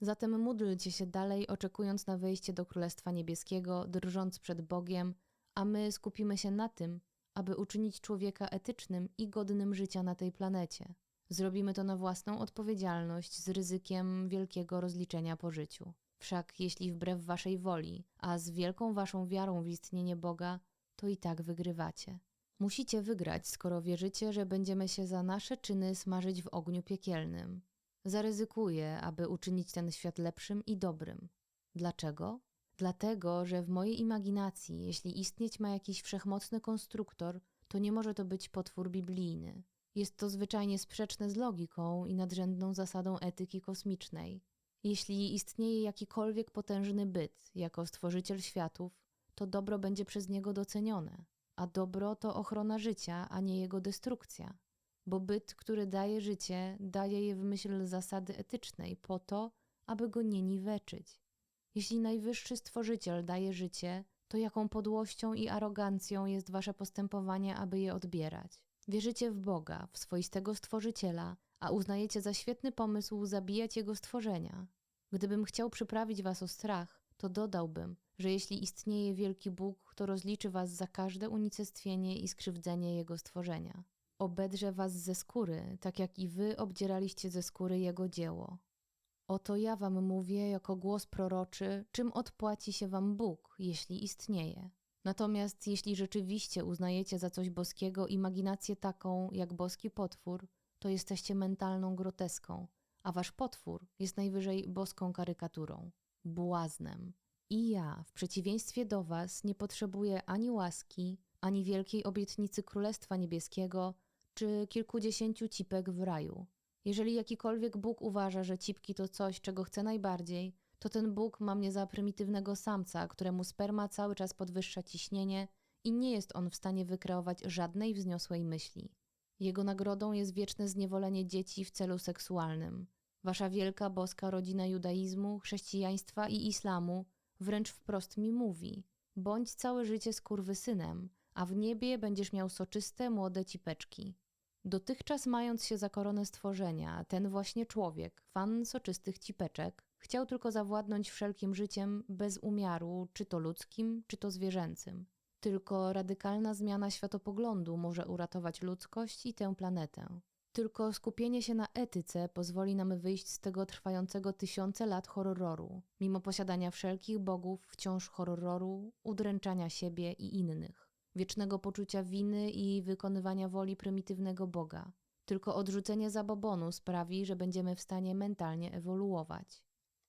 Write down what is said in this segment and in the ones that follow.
Zatem módlcie się dalej, oczekując na wejście do Królestwa Niebieskiego, drżąc przed Bogiem, a my skupimy się na tym, aby uczynić człowieka etycznym i godnym życia na tej planecie. Zrobimy to na własną odpowiedzialność z ryzykiem wielkiego rozliczenia po życiu. Wszak jeśli wbrew waszej woli, a z wielką waszą wiarą w istnienie Boga, to i tak wygrywacie. Musicie wygrać, skoro wierzycie, że będziemy się za nasze czyny smażyć w ogniu piekielnym. Zaryzykuję, aby uczynić ten świat lepszym i dobrym. Dlaczego? Dlatego, że w mojej imaginacji, jeśli istnieć ma jakiś wszechmocny konstruktor, to nie może to być potwór biblijny. Jest to zwyczajnie sprzeczne z logiką i nadrzędną zasadą etyki kosmicznej. Jeśli istnieje jakikolwiek potężny byt jako stworzyciel światów, to dobro będzie przez niego docenione, a dobro to ochrona życia, a nie jego destrukcja. Bo byt, który daje życie, daje je w myśl zasady etycznej po to, aby go nie niweczyć. Jeśli najwyższy stworzyciel daje życie, to jaką podłością i arogancją jest wasze postępowanie, aby je odbierać? Wierzycie w Boga, w swoistego stworzyciela, a uznajecie za świetny pomysł zabijać jego stworzenia. Gdybym chciał przyprawić was o strach, to dodałbym, że jeśli istnieje wielki Bóg, to rozliczy was za każde unicestwienie i skrzywdzenie jego stworzenia. Obedrze was ze skóry, tak jak i wy obdzieraliście ze skóry jego dzieło. Oto ja wam mówię jako głos proroczy, czym odpłaci się wam Bóg, jeśli istnieje. Natomiast jeśli rzeczywiście uznajecie za coś boskiego imaginację taką jak boski potwór, to jesteście mentalną groteską, a wasz potwór jest najwyżej boską karykaturą, błaznem. I ja, w przeciwieństwie do was, nie potrzebuję ani łaski, ani wielkiej obietnicy Królestwa Niebieskiego, czy kilkudziesięciu cipek w raju. Jeżeli jakikolwiek Bóg uważa, że cipki to coś, czego chce najbardziej, to ten Bóg ma mnie za prymitywnego samca, któremu sperma cały czas podwyższa ciśnienie i nie jest on w stanie wykreować żadnej wzniosłej myśli. Jego nagrodą jest wieczne zniewolenie dzieci w celu seksualnym. Wasza wielka boska rodzina judaizmu, chrześcijaństwa i islamu wręcz wprost mi mówi: bądź całe życie skurwysynem, a w niebie będziesz miał soczyste młode cipeczki. Dotychczas mając się za koronę stworzenia, ten właśnie człowiek, fan soczystych cipeczek, chciał tylko zawładnąć wszelkim życiem bez umiaru, czy to ludzkim, czy to zwierzęcym. Tylko radykalna zmiana światopoglądu może uratować ludzkość i tę planetę. Tylko skupienie się na etyce pozwoli nam wyjść z tego trwającego tysiące lat horroru, mimo posiadania wszelkich bogów, wciąż horroru, udręczania siebie i innych wiecznego poczucia winy i wykonywania woli prymitywnego Boga. Tylko odrzucenie zabobonu sprawi, że będziemy w stanie mentalnie ewoluować.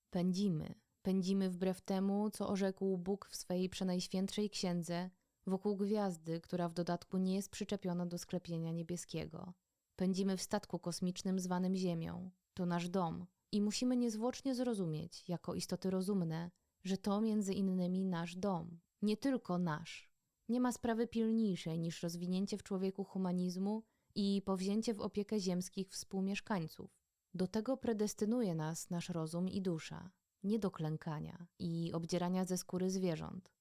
Pędzimy, pędzimy wbrew temu, co orzekł Bóg w swej przenajświętszej księdze, wokół gwiazdy, która w dodatku nie jest przyczepiona do sklepienia niebieskiego. Pędzimy w statku kosmicznym zwanym Ziemią. To nasz dom. I musimy niezwłocznie zrozumieć, jako istoty rozumne, że to między innymi nasz dom. Nie tylko nasz, nie ma sprawy pilniejszej niż rozwinięcie w człowieku humanizmu i powzięcie w opiekę ziemskich współmieszkańców. Do tego predestynuje nas nasz rozum i dusza, nie do klękania i obdzierania ze skóry zwierząt.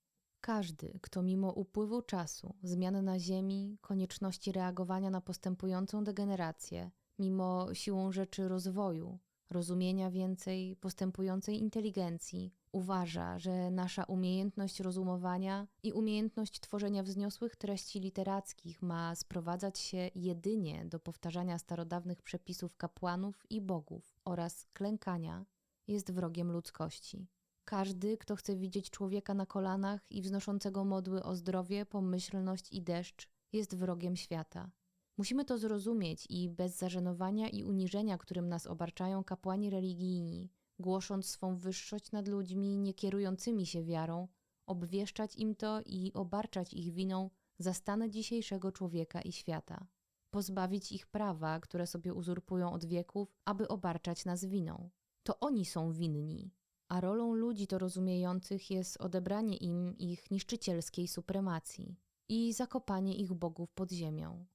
Każdy, kto mimo upływu czasu, zmian na Ziemi, konieczności reagowania na postępującą degenerację, mimo siłą rzeczy rozwoju, rozumienia więcej, postępującej inteligencji, uważa, że nasza umiejętność rozumowania i umiejętność tworzenia wzniosłych treści literackich ma sprowadzać się jedynie do powtarzania starodawnych przepisów kapłanów i bogów oraz klękania, jest wrogiem ludzkości. Każdy, kto chce widzieć człowieka na kolanach i wznoszącego modły o zdrowie, pomyślność i deszcz, jest wrogiem świata. Musimy to zrozumieć i bez zażenowania i uniżenia, którym nas obarczają kapłani religijni, głosząc swą wyższość nad ludźmi nie kierującymi się wiarą, obwieszczać im to i obarczać ich winą za stan dzisiejszego człowieka i świata, pozbawić ich prawa, które sobie uzurpują od wieków, aby obarczać nas winą. To oni są winni, a rolą ludzi to rozumiejących jest odebranie im ich niszczycielskiej supremacji i zakopanie ich bogów pod ziemią.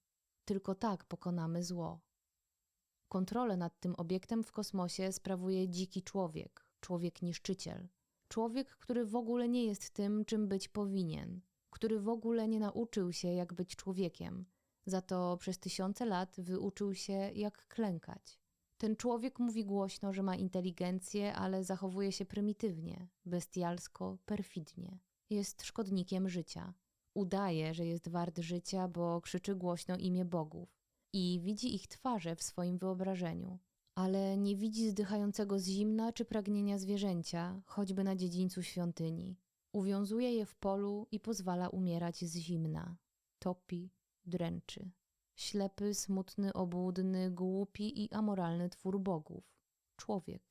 Tylko tak pokonamy zło. Kontrolę nad tym obiektem w kosmosie sprawuje dziki człowiek, człowiek niszczyciel. Człowiek, który w ogóle nie jest tym, czym być powinien, który w ogóle nie nauczył się, jak być człowiekiem, za to przez tysiące lat wyuczył się, jak klękać. Ten człowiek mówi głośno, że ma inteligencję, ale zachowuje się prymitywnie, bestialsko, perfidnie. Jest szkodnikiem życia. Udaje, że jest wart życia, bo krzyczy głośno imię bogów i widzi ich twarze w swoim wyobrażeniu, ale nie widzi zdychającego z zimna czy pragnienia zwierzęcia, choćby na dziedzińcu świątyni. Uwiązuje je w polu i pozwala umierać z zimna. Topi, dręczy. Ślepy, smutny, obłudny, głupi i amoralny twór bogów. Człowiek.